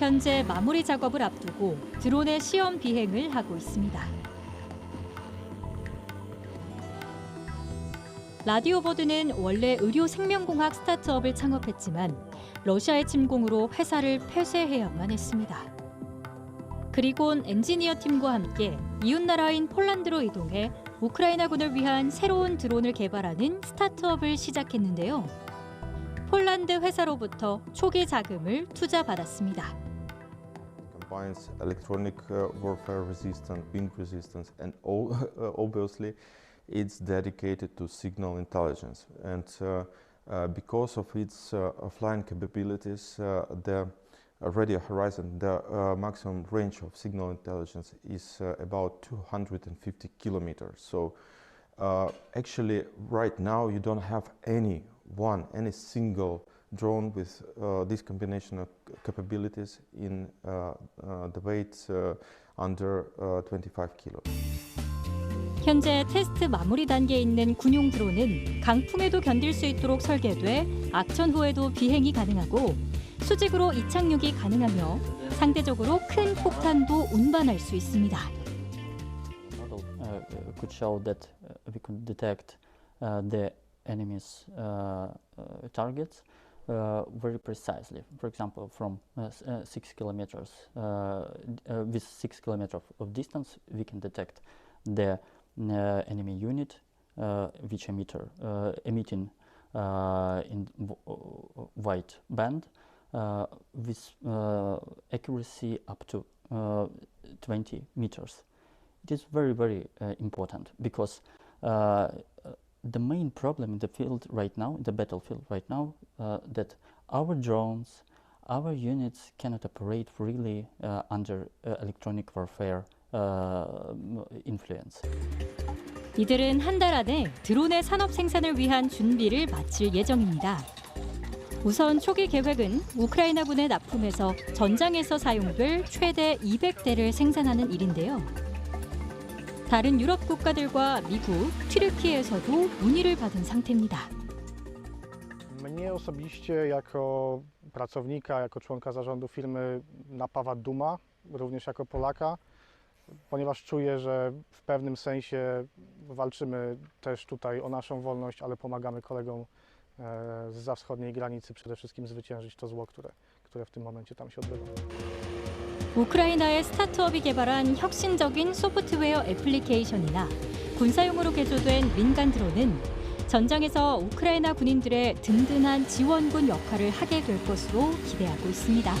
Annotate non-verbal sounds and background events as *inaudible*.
현재 마무리 작업을 앞두고 드론의 시험 비행을 하고 있습니다. 라디오버드는 원래 의료 생명공학 스타트업을 창업했지만 러시아의 침공으로 회사를 폐쇄해야만 했습니다. 그리곤 엔지니어 팀과 함께 이웃 나라인 폴란드로 이동해 우크라이나군을 위한 새로운 드론을 개발하는 스타트업을 시작했는데요. 폴란드 회사로부터 초기 자금을 투자받았습니다. Combines electronic uh, warfare resistance, wind resistance, and uh, *laughs* obviously it's dedicated to signal intelligence. And uh, uh, because of its uh, flying capabilities, uh, the radio horizon, the uh, maximum range of signal intelligence is uh, about 250 kilometers. So uh, actually, right now, you don't have any one, any single drone with uh, this combination of capabilities in uh, uh, the weight uh, under uh, 25 kilos. 현재 테스트 마무리 단계에 있는 군용 드론은 강풍에도 견딜 수 있도록 설계돼 악천 후에도 비행이 가능하고 수직으로 이착륙이 가능하며 상대적으로 큰 폭탄도 운반할 수 있습니다. model uh, could show that uh, we could detect uh, the enemy's uh, uh, targets uh, very precisely. For example, from uh, uh, six kilometers, uh, uh, with six kilometers of, distance, we can detect the uh, enemy unit, uh, which emitter uh, emitting uh, in uh, white band uh, with uh, accuracy up to uh, 20 meters it is very very uh, important because uh, uh, the main problem in the field right now in the battlefield right now uh, that our drones our units cannot operate freely uh, under uh, electronic warfare uh, influence 이들은 한 달 안에 드론의 산업 생산을 위한 준비를 마칠 예정입니다. 우선 초기 계획은 우크라이나군에 납품해서 전장에서 사용될 최대 200대를 생산하는 일인데요. 다른 유럽 국가들과 미국, 튀르키에서도 문의를 받은 상태입니다. Mnie osobiście jako pracownika, jako członka zarządu firmy napawa duma, również jako Polaka, ponieważ czuję, że w pewnym sensie walczymy też tutaj o naszą wolność, ale pomagamy kolegom e, zza wschodniej granicy przede wszystkim zwyciężyć to zło, które, które w tym momencie tam się odbywa. 우크라이나의 스타트업이 개발한 혁신적인 소프트웨어 애플리케이션이나 군사용으로 개조된 민간 드론은 전장에서 우크라이나 군인들의 든든한 지원군 역할을 하게 될 것으로 기대하고 있습니다.